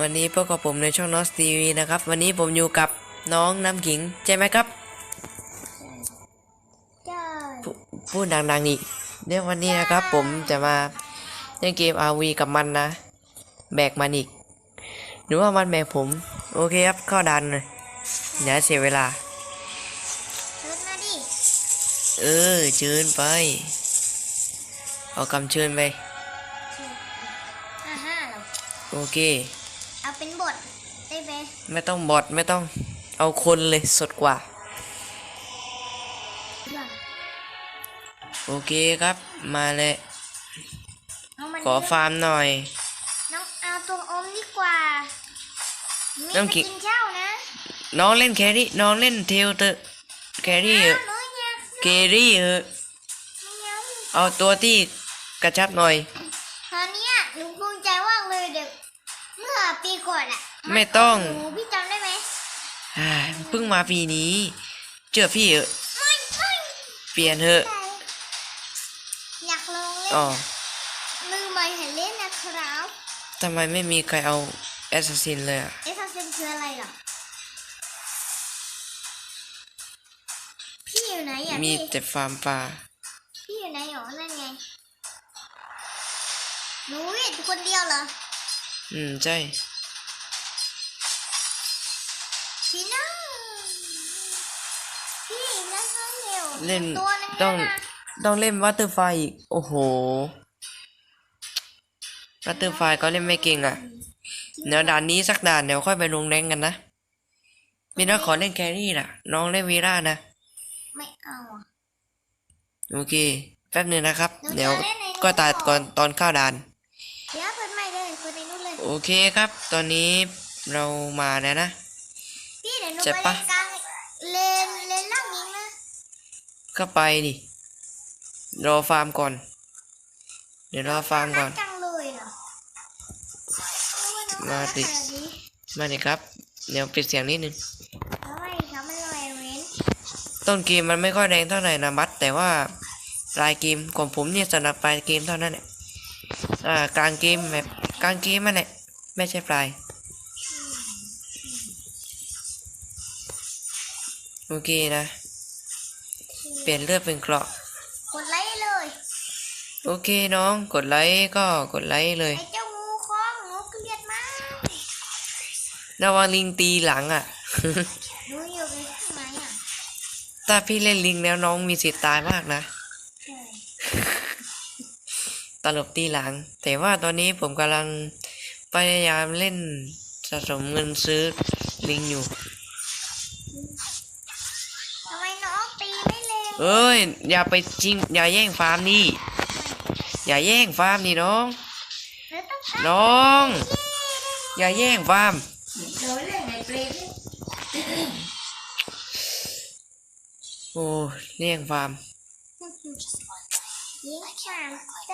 วันนี้พบกับผมในช่องนอสทีวีนะครับ วันนี้ผมอยู่กับน้องน้ำขิง ใช่ไหมครับใช่พูพูดดังๆนี่เดี๋ยววันนี้นะครับ ผมจะมาเล่นเกม RV กับมันนะ แบกมันอีก หรือว่ามันแบกผม โอเคครับเข้าดันเลยอย่าเสียเวลาเชิญมาดิเออเชิญไป เอาคำเชิญไปห้าห้าเหรอโอเค เอาเป็นบทได้ไหมไม่ต้องบอทไม่ต้องเอาคนเลยสดกว่า โอเคครับ มาเลยเอามันขอฟาร์มหน่อย น้องเอาตัวอมดีกว่าไม่น้องไปกิกินเช่านะน้องเล่นแครี่น้องเล่นเทลเตอร์แครี่เหอะน้อยเนี่ยแครี่เหอะไม่เอาเอาตัวที่กระชับหน่อย ไม่ต้องหนูพี่จำได้ไหมอ่าเพิ่งมาปีนี้ เจอพี่เหอะไม่ไม่เปลี่ยนเหอะอยากลองเล่นอ๋อมือใหม่เห็นเล่นนะครับทำไมไม่มีใครเอาแอสซัสซินเลยอะเอสเซนคืออะไรเหรอพี่อยู่ไหนอะมีพี่แต่ฟาร์มปลาพี่อยู่ไหนหรอนั่นไงหนูเห็นคนเดียวเหรออืมใช่ พี่น้องพี่นั่นนั่นเร็วเล่นตัวนึงต้องนะต้องเล่นวัตเตอร์ไฟอีก โอ้โหวัตเตอร์ไฟก็เล่นไม่เก่งอะ เดี๋ยวด่านนี้สักด่านเดี๋ยวค่อยไปลงแรงกันนะมีน้องขอเล่นแครี่ล่ะ น้องเล่นวีร่านะ ไม่เอาอะโอเค แป๊บหนึงนะครับหนูจะเดี๋ยวเล่นในก็ตัดโน้ตก่อนตอนเข้าด่านเดี๋ยวเปิดใหม่เลยเปิดในนู้นเลย โอเคครับ ตอนนี้เรามาแล้วนะ จปะเล่นกลางเลนลนล่างยิงนะก็ไปดิรอฟาร์มก่อน เดี๋ยวรอฟาร์มก่อนจังเลยเหรอมาดิมาดิครับ เดี๋ยวปิดเสียงนิดนึงต้นเกมมันไม่ค่อยแรงเท่าไหร่นะบัสแต่ว่าปลายเกมของผมเนี่ยสำหรับปลายเกมเท่านั้นแหละอ่ากลางเกมแบบกลางเกมมันแหละไม่ใช่ปลาย โอเคนะ เปลี่ยนเลือดเป็นเกราะ กดไลค์เลย โอเคน้องกดไลค์ก็กดไลค์เลย ไอ้เจ้างูคล้องหนูเกลียดมากระวังลิงตีหลังอะ หนูอยู่ในข้างในอะถ้าพี่เล่นลิงแล้วน้องมีสิทธิ์ตายมากนะ ใช่ตลบตีหลัง แต่ว่าตอนนี้ผมกำลังพยายามเล่นสะสมเงินซื้อลิงอยู่ เร็วเอ้ย อย่าไปจริง อย่าแย่งฟาร์มนี่ อย่าแย่งฟาร์มนี่น้องหรือต้องน้อง อย่าแย่งฟาร์มโอ้แย่งฟาร์มยิงฟาร์ม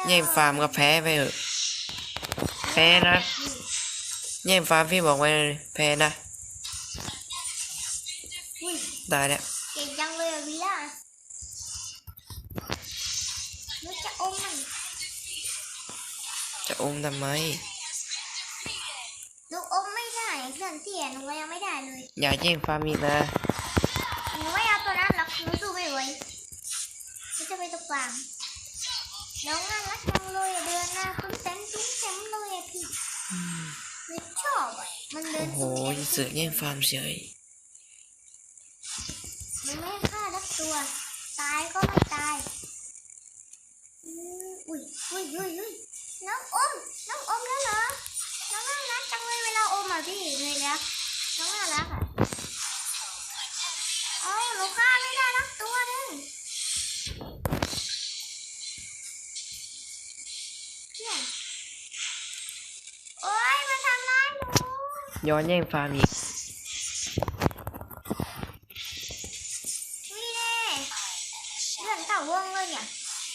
แย่งฟาร์มก็แพ้ไปเถอะแพ้นะแย่งฟาร์มพี่บอกไว้เลยแพ้นะอุ้ยตายแล้ว จะอมทำไมหนูอมไม่ได้เพื่อนเตี้ยหนูก็ยังไม่ได้เลยอย่าแย่งฟาร์มอีกนะหนูไม่เอาตัวนั้นหรอกหนูสู้ไม่ไหวหนูจะไปตกปลาน้องน่ารักจังเลยอะเดินหน้าตุ้มเต้นตุ้มเต้นเลยอะพี่หนูชอบอะมันเดิโอ้นโหตุ้มเต้นจะเสือกแย่งฟาร์มเฉยมันไม่ฆ่าทักตัว ตายก็ไม่ตายอืมอุ้ยอุ้ยอุ้ยอุ้ย น้องอม น้องอมแล้วเหรอ น้องน่ารักจังเลยเวลาอมอะพี่เลยแล้วน้องน่ารักอะเอ้าหนูฆ่าไม่ได้ทักตัวหนึงเพี้ยนโอ๊ยมันทำร้ายหนูย้อนแย่งฟาร์มอีกนี่แน่เรื่องเต่าวงเลยเนี่ย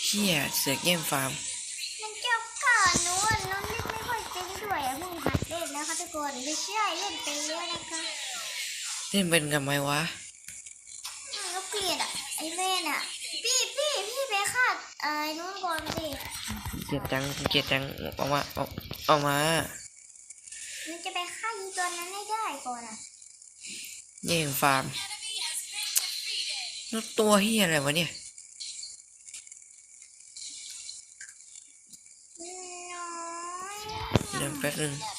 เฮียเสือกแย่งฟาร์ม ไม่ใช่เล่นเป็นแล้วนะคะเล่นเป็นกันไหมวะอืมก็เกลียดอะไอ้แม่น่ะ พี่พี่พี่ไปฆ่าไอ้นู้นก่อนสิเกลียดจังเกลียดจังออกมาออกออกมาหนูจะไปฆ่ายีตัวนั้นให้ได้ก่อนอะแย่งฟาร์มแล้วตัวเฮียอะไรวะเนี่ยน้อยเดี๋ยวแป๊บนึงพี่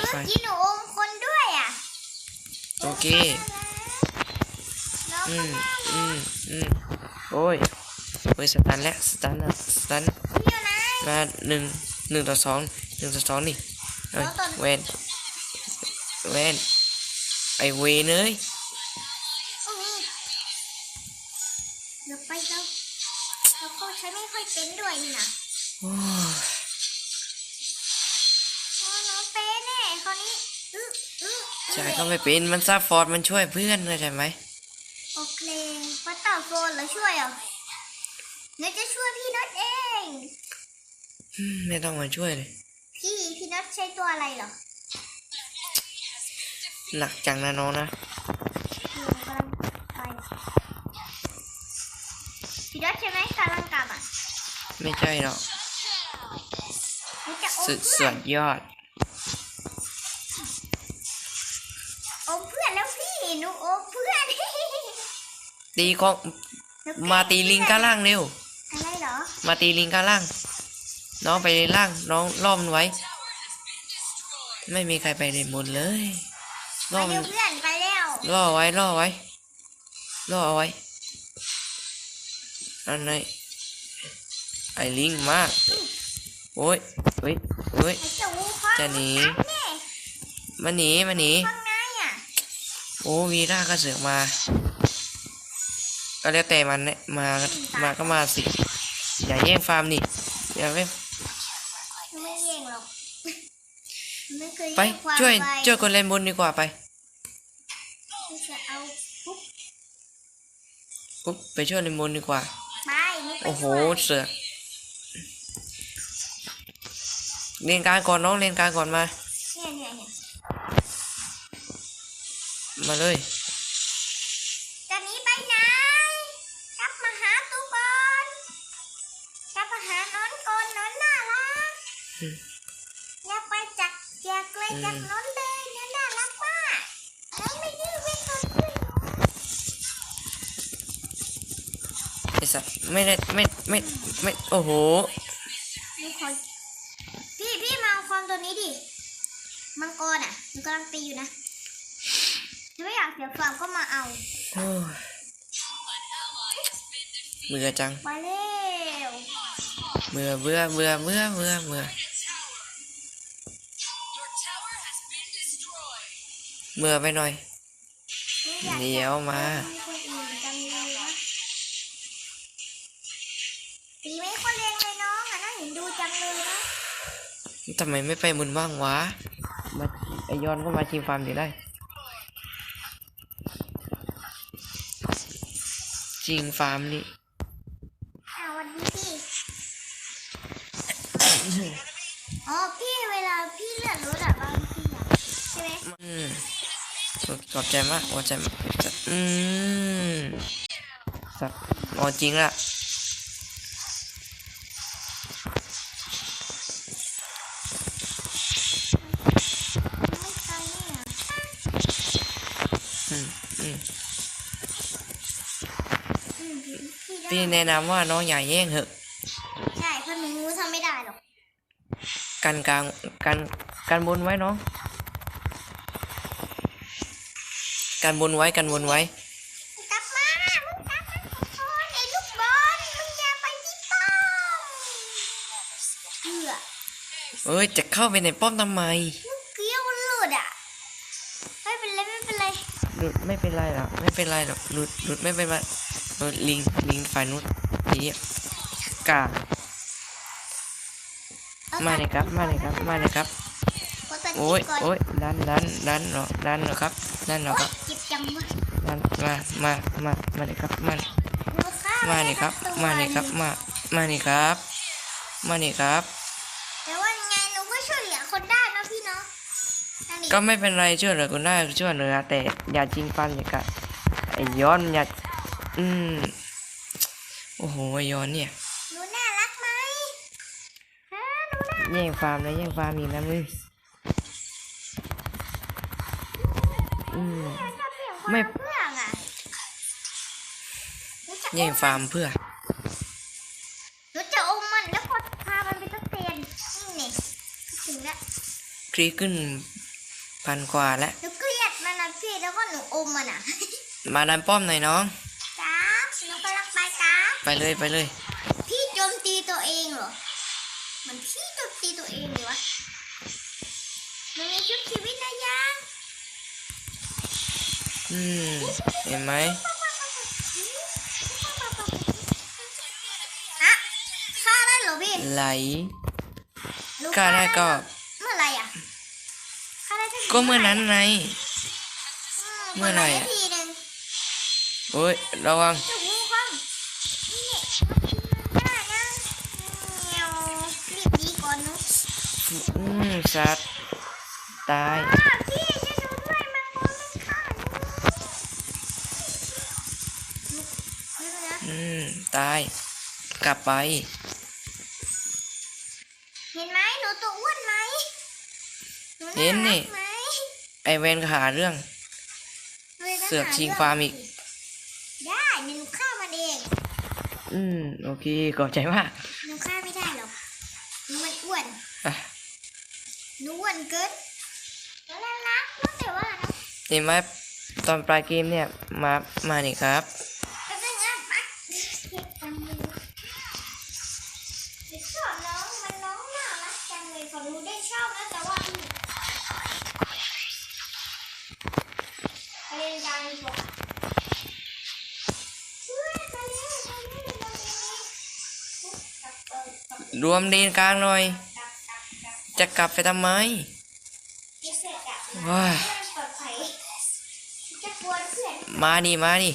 เมื่อกี้หนูอมคนด้วยอะ โอเคน้องอืก็มน่าอืรักมอืมโอ้ยโอ้ยสตันแล้วสตันแล้วสตันพี่อยู่ไหนมาหนึ่งหนึ่งต่อสองหนึ่งต่อสองนี่เอ้ยแล้วต่อเวนเวนไอเวนเอ้ยโอ้ยเดี๋ยวไปแล้วแล้วก็ใช้ไม่ค่อยเป็นด้วยนี่นะ ใช่ก็ไม่เป็นมันซัพพอร์ตมันช่วยเพื่อนเข้าใจไหมโอเคพัตเตอร์โฟนเหรอช่วยเหรอหนูจะช่วยพี่น็อตเองอืมไม่ต้องมาช่วยเลย พี่พี่น็อตใช้ตัวอะไรเหรอหนักจังนะน้องนะหนูกำลังไปพี่น็อตใช่ไหมกำลังกลับอะไม่ใช่หรอกหนูจะอมสุดเพื่สุอนดยอด ตีของมาตีลิงก้าล่างเร็ว อะไรเหรอ มาตีลิงก้าล่าง น้องไปล่างน้องล่อมันไว้ ไม่มีใครไปเลยหมดเลยล่อมามัเร็นวเพื่อนไปแล้วล่อไว้ล่อไว้ล่อเอาไว้อันไหนไอ้ลิงมากโอ้ยเฮ้ยเฮ้ยไอ้เจ้าวูฟังจะหนีอัแน่มาหนีมาหนีข้างในอะโอ้วีร่าก็เสือกมา ก็แล้วแต่มันเนี่ยมามาก็มาสิ อย่าแย่งฟาร์มนี่อย่าไปไม่เย่งหรอกไม่เคยไปแงความช่วยไปช่วยคนเล่นบนดีกว่าไปจะเอาปุ๊บปุ๊บไปช่วยเล่นบนดีกว่าไปไม่ไปโอ้โหช่วยเสือกเรียนการก่อนน้องเรียนการก่อนมาเนี่ยเนี่ยเนี่ยมาเลย อืมอย่าไปจักแจกเลยอืมจักนอนเลยนอนน่ารักมากแล้วไม่ดื้อไม่สนด้วยหนูไอสัตว์ไม่ได้ไม่ไม่ไม่โอ้โหดูคนพี่พี่มาเอาความตัวนี้ดิมังกรอะมันกำลังตีอยู่นะถ้าไม่อยากเสียฟาร์มก็มาเอาโอ้ยเบื่อจังมาเร็วเบื่อเบื่อเบื่อเบื่อเบื่อเบื่อ เบื่อไปหน่อยไม่อยากจะเดี๋ยวมา ตีคนอื่นจังเลยนะตีไม่ค่อยแรงเลยน้องอะน่าเห็นดูจังเลยนะทำไมไม่ไปมุนบ้างวะ มาไอยอนก็มาชิมฟาร์มอยู่ได้ จริงฟาร์มนี่อ้าววันนี้พี่ อ๋อพี่เวลาพี่เลื่อนรถอะบางทีอะใช่ไหมอืม ขอบใจมากขอบใจมากอืมสัตว์เอจริงละไม่ใช่เนี่ยอืมอืมอืมพี่แนะนำว่าน้องอย่าแย่งเหอะ ใช่เพราะหนูทำไม่ได้หรอก กันกลางกันกันบนไว้น้อง กันบนไว้กันบนไว้ กลับมามึงกลับมาโอ้ยไอ้ลูกบอลมึงอย่าไปที่ป้อมเกลือเอ้ยจะเข้าไปในป้อมทำไมลูกเกลียวมันหลุดอะไม่เป็นไรไม่เป็นไรหลุดไม่เป็นไรหรอกไม่เป็นไรหรอกหลุดหลุดไม่เป็นไรหลุดลิงลิงฝ่ายนู้นนี่กาเอามาเลยครับมาเลยครับมาเลยครับขอตัดโอ้ยคลิปก่อนโอ้ยดันดันดันเหรอดันเหรอครับดันเหรอโอ้คยรับเจ็บจังวะดันมามามามาเลยครับมาหนูฆ่มาเลยครับตัวมาเลยครับ มา มาเลยครับ มาเลยครับ แต่ว่าไงหนูก็ช่วยเหลือคนได้นะพี่เนาะนั่นดิก็ไม่เป็นไรช่วยเหลือคุณได้ช่วยเหลือแต่อย่าจริงฟันอย่ากัดไอ้ย้อนอย่าอืมโอ้โหไอ้ย้อนเนี่ยหนูน่ารักไหมฮะหนูน่าแย่งฟาร์มนะแย่งฟาร์มอีกนะมึงอืม ไม่ความเพื่องอะหนูจะแย่งฟาร์มเพื่อหนูจะอมมันแล้วก็พามันไปตั้งเตียนนี่ถึงแล้วครีขึ้นพันกว่าแล้วหนูเกลียดมันนะพี่แล้วก็หนูอมมันอะ มาดันป้อมหน่อยน้องจ้าหนูกำลังไปจ้าไปเลยไปเลย อืมเห็นไหมฮะฆ่าได้เหรอพี่ไหลหนูก็ได้ก็ เมื่อไหรอะฆ่าได้ที่ก็เมื่อนั้นไงมเมื่อไหร่อะกดด้ทีหนึ่งโอ้ยระวังจุกงูฟังนี่ได้นะเงียวรีบดีก่อนเนุ๊กอืมสัตว์ตาย ตาย กลับไป เห็นไหมหนูตัวอ้วนไหมหนูาเห็นนี่รักไหมไอเวนก็หาเรื่องเสือกชิงฟาร์มอีก ได้เดี๋ยวหนูฆ่ามันเองอืม โอเคขอบใจมากหนูฆ่าไม่ได้หรอกหนูมันอ้วนอะหนูอ้วนเกินหนูน่ารักรู้แต่ว่านะ เห็นไหมตอนปลายเกมเนี่ย มา มานี่ครับ รวมเลนกลางหน่อย จะกลับไปทำไมไม่เสร็จอะว้ายเพื่อนปลอดภัยจะกวนเพื่อนมาดิมาดิ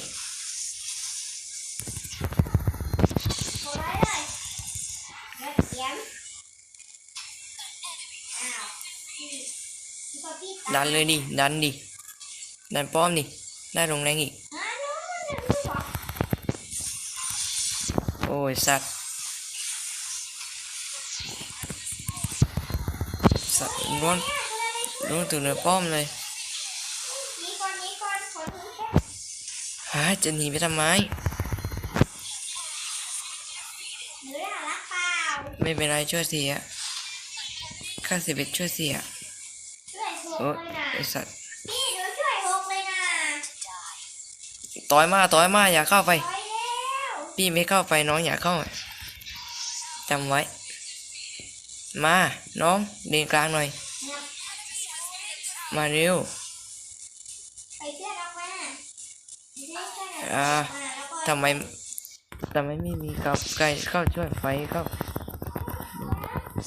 ดันเลยดิ ดันดิ ดันป้อมดิ ได้ลงแรงอีกฮะน้องมันจะรู้เหรอโอ้ยสัตว์ ล้วนเนี่ยเกิดอะไรขึ้นล้วนถึงในป้อมเลยหนีก่อนหนีก่อนขอดูแค่ฮะจะหนีไปทำไมหนูน่ารักเปล่าไม่เป็นไรช่วยเสียข้าสิบเอ็ดช่วยเสียช่วยหกโอ้เลยนะไอสัตว์พี่หนูช่วยหกเลยนะต่อยมาต่อยมาอย่าเข้าไปไปแล้วพี่ไม่เข้าไปน้องอย่าเข้าจำไว้ มา น้องเดินกลางหน่อยเนี่ย มาเร็วไปเพื่อนเรามาไม่ใช่แค่นั้นอ่ามาแล้วก็ทำไมทำไมไม่มีกับไก่เข้าช่วยไฟเข้า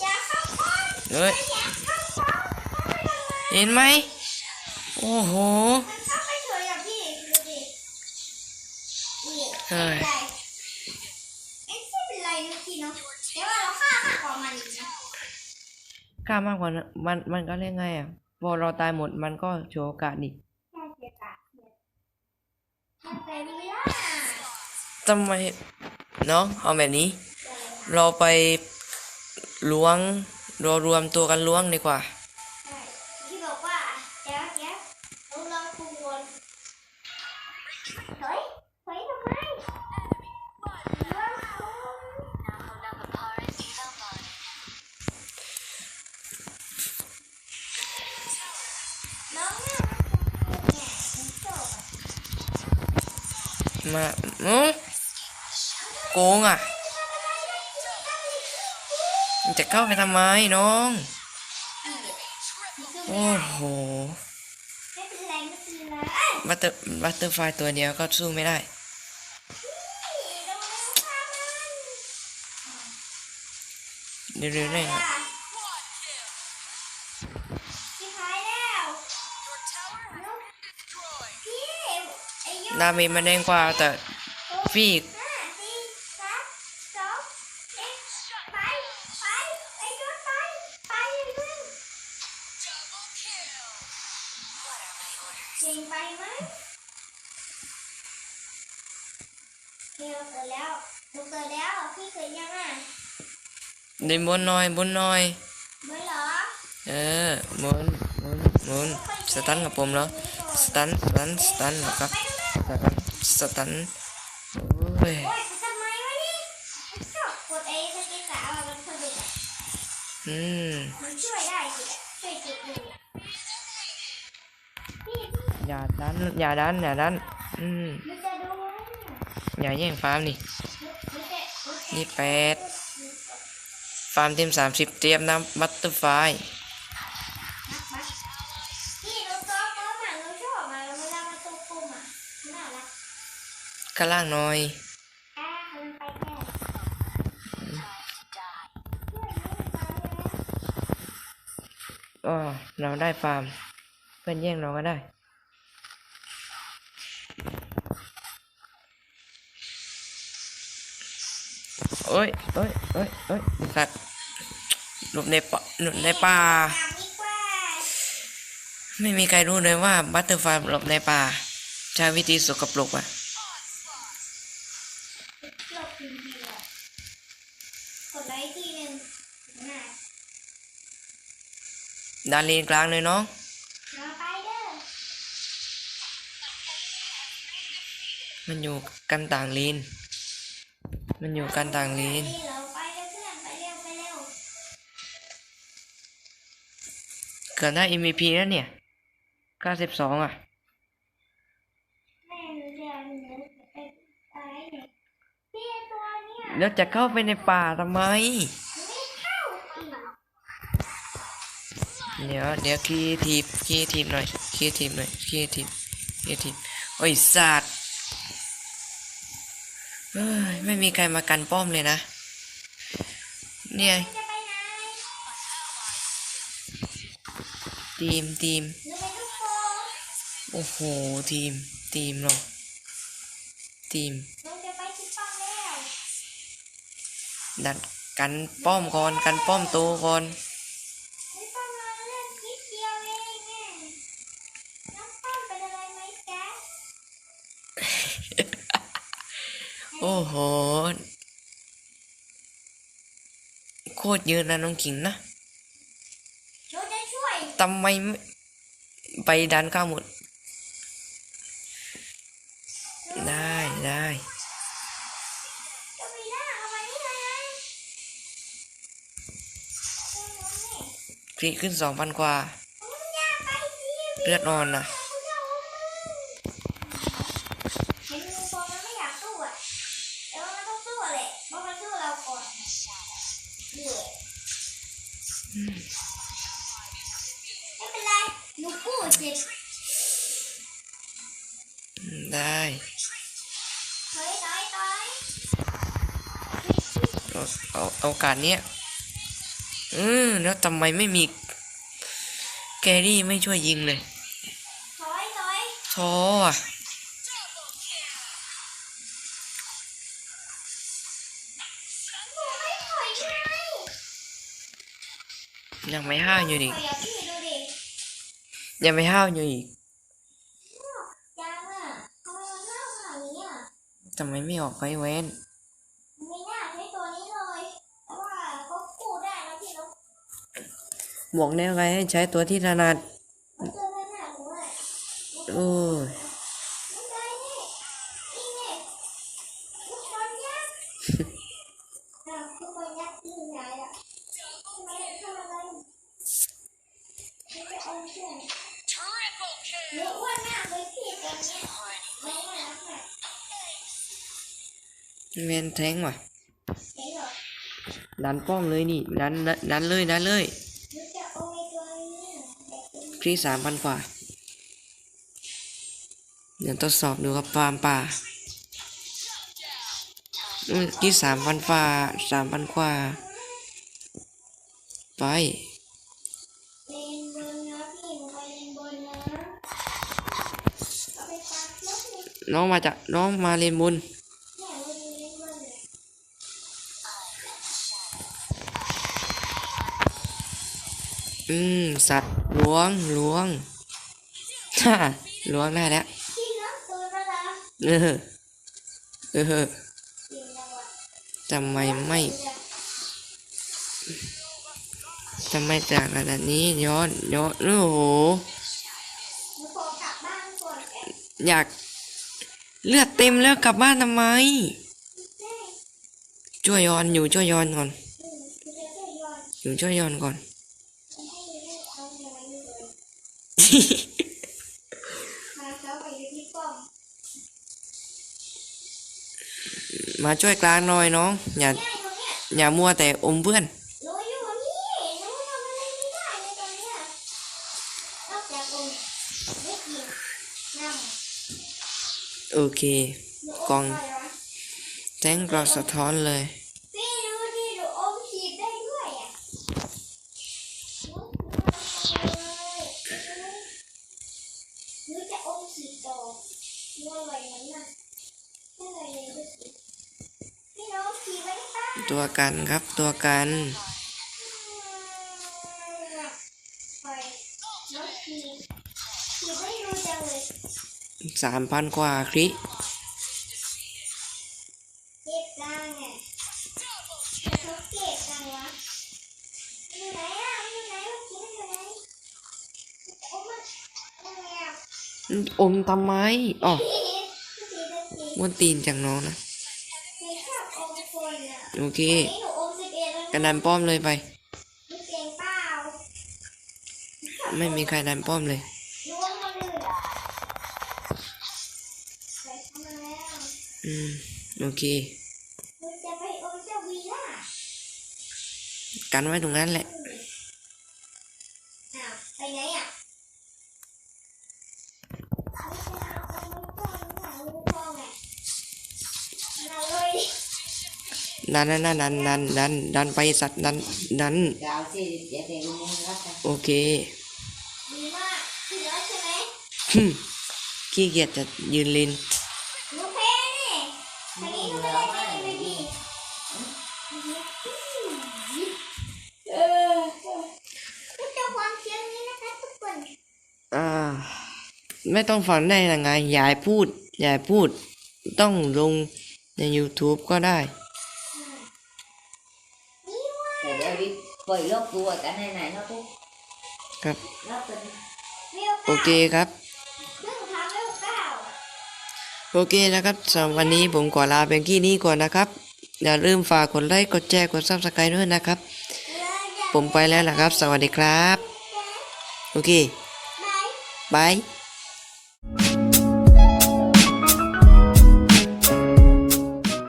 อย่าเข้าป้อมเฮ้ยอย่าเข้าป้อมเข้าไปทำไมเห็นไหมโอ้โหมันเข้าไปเฉยอะพี่ดูดินี่เฮ้ยไม่เป็นไรเอ๊ะไม่เป็นไรนะพี่เนาะแต่ว่าเราฆ่ามากกว่ามันอีกนะกล้ามากกว่านั้นมันมันก็เรียกไงอะ พอเราตายหมดมันก็โชว์โอกาสดิแค่เสียกะเนี่ทำไมเนาะเอาแบบนี้ เราไปล้วงเรารวมตัวกันล้วงดีกว่า จะเข้าไปทำไมน้อง โอ้โหบัตเตอร์บัตเตอร์ไฟตัวเดียวก็สู้ไม่ได้ เร็วๆหน่อยนะชิบหายแล้วพี่ไอ้ยดาเมจมันแรงกว่าแต่พี่ ห้าสี่สามสองเอ็ดไปไปไอ้ยอดไปไปเรื่อยๆเก่งไปไหมเฮ้ยเราเกิดแล้วเราเกิดแล้วพี่เกิดยังอะ เดินบนหน่อยบนหน่อย เเออหมุนหมุนหมุนสตันกับผมเหรอสตันสตันสตันเหรอครับสตันสตัน โอ้ยโอ้ยทำไมวะนี่ชอบกดไอ้สกิลสาวอะมันสนุกอะอืมมันช่วยได้สิอะช่วยจุดอยู่พี่อย่าดันอย่าดันอย่าดันอืมมันจะดูเนี่ยอย่าแย่งฟาร์มนี่มันจะมันจะนี่แปด ฟาร์มทีมสามสิบเตรียมน้ำบัตเตอร์ไฟพี่เระล่ารักข้างล่างหน่อยอะมันไปแค่ช่วยมันไปเลยอ๋อเราได้ฟาร์ม เพื่อนแย่งเราก็ได้ โอ้ยโอ้ยโอ้ยโอ้ยสัตว์หลบในป่าหลบในป่า ไม่มีใครรู้เลยว่าบัตเตอร์ไฟหลบในป่าใช้วิธีสกปรกอะหลบจริงๆอะกดไลค์ทีหนึ่งน่ะดานเลนกลางเลยน้องมันอยู่กันต่างเลน มันอยู่กันต่างเลนนี่เราไปเด้อเพื่อนไปเร็วไปเร็วเกิดได้ MVP แล้วเนี่ย 92 อะแม่หนูเดี๋ยวหนูจะไปไปเนี่ยพี่ตัวเนี่ยแล้วจะเข้าไปในป่าทำไมไม่เข้าอีกเดี๋ยวเดี๋ยวคีทีบคีทีบหน่อยคีทีบหน่อยคีทีบคีทีบโอ้ยสัตว์ เอ้ยไม่มีใครมากันป้อมเลยนะ เนี่ยทีมทีมโอ้โหทีมทีมเราทีมดันกันป้อมก่อนกันป้อมโตก่อน ไม่ป้อมมาเล่นนิดเดียวเองไงน้องป้อมเป็นอะไรไหมจ๊ะ โอ้โหโคตรเยอะนะน้องขิงนะหนูจะช่วยทำไมไม่ไปดันข้าวหมด ได้ได้จะมีหน้าเอามานี่เลยนะเดี๋ยวหนูนี่คลิกขึ้นสองพันกว่ามึงอย่าไปสิเลือดอ่อนนะ กูจะเอามึงเห็นมึงบอกมันไม่อยากสู้อะแต่ว่ามันต้องสู้ แหละเพราะมันสู้เราก่อนเหนื่อยไม่เป็นไรหนูกู้เจ็บอืมได้เฮ้ยต่อยต่อยเอาเอาเอาโอกาสเนี้ยอืมแล้วทำไมไม่มี แกรี่ไม่ช่วยยิงเลยถอยถอยท้ออะ ยังไม่ห้าวอยู่อีกยอะพี่ดูดิยังไม่ห้าวอยู่อีกยังอะทำไมมันเน่าขนาดนี้อะไมไม่ออกไปเว้นหมวนี้เลยแต่ว่าก็กู้ได้นะพี่แนวไงให้ใช้ตัวที่ถนัดโอ้ย ไม่ได้นี่นี่นี่ลูกบอลยักษ์อ้าวลูกบอลยักษ์ที่ไหนอะทำไมทำอะไรไม่ได้เอาเพื่อนหนูอ้วนมากเลยพี่ตอนเนี้ยไม่น่ารักอะ เวน แทงว่ะเห็นเหรอดันป้อมเลยนี่ดันดันดันเลยดันเลยหนูจะเอาไอ้ตัวนี้แบบนี้ครีสามพันกว่าเดี๋ยวทดสอบดูครับฟาร์มป่าอืมที่สามพันฟ้าสามพันกว่า ไปเลนบนนะพี่หนูไปเลนบนนะเอาไปตัดรถนี่น้องมาจากน้องมาเรียนบุญ อืม สัตว์ล้วงล้วงฮ่าล้วงได้แล้วเออเออทำไมไม่ทำไมจากขนาดนี้ย้อนย้อนโอ้โหอยากเลือดเต็มแล้วกลับบ้านทำไมช่วยย้อนอยู่ช่วยย้อนก่อนอยู่ช่วยย้อนก่อน ให้ให้เอาเงินมาอยู่เลย มาเขาไปอยู่ที่ป้อมมาช่วยกลางหน่อยน้อง อย่าง่ายตรงเนี้ยอย่ามัวแต่อมเพื่อนหนูอยู่นี่หนูทำอะไรไม่ได้ในตอนเนี้ยนอกจากอมไม่กินน้ำโอเคหนูกล่องไปวะแทงกรอสะท้อนเลย พี่ดูดิหนูอมฉีดได้ด้วยอะหนูจะอมฉีดต่อหนูอะไรนั้นน่ะไม่อะไรเลยดูสิพี่น้องฉีดไว้ได้ป่ะ ตัวกันครับตัวกันสามพันกว่าคริเก็บตังค์อะเขาเก็บตังค์วะอยู่ไหนอะอยู่ไหนเมื่อกี้มันอยู่ไหนโอมทำไมอ๋อพี่พี่พี่พี่ม้ วนตีนจากน้องนะพี่ชอบอมคนอะโอเคอันนี้หนูอมสิบเอ็ดแล้วกันนะดันป้อมเลยไปมีเสียงเปล่าไม่มีใครดันป้อมเลยหนูอมคนอื่นอะไปเข้ามาแล้วอืม โอเคหนูจะไปอมเจ้าวีล่ะกันไว้ตรงนั้นแหละ อ้าวไปไหนอะไม่ใช่เอาเอามือป้องหามือป้องอะมาเลย ดันดันดันดันดันดันไปสัตว์ดันดันโอเคดีมากถึงแล้วใช่ไหมขี้เกียจจะยืนลินหนูเพนี่ทางนี้หนูไม่ได้ไม่ได้ดีเออก็จะวางเสียงนี้นะคะทุกคนอ่า ไม่ต้องฟังได้ยังไงยาให้พูดยาให้พูด ต้องลงใน YouTube ก็ได้ นี่ว่า Để để đi quay lớp cua cả này này nó cũng ครับ lớp tình เรียวโอเก้าเคครับเรื่องทำเรียวเก้าโอเคนะครับสำหรับวันนี้ผมขอลาเพียงแค่นี้ก่อนนะครับ อย่าลืมฝากกดไลค์กดแชร์กด Subscribe ด้วยนะครับ ผมไปแล้วนะครับ สวัสดีครับ โอเคบายบาย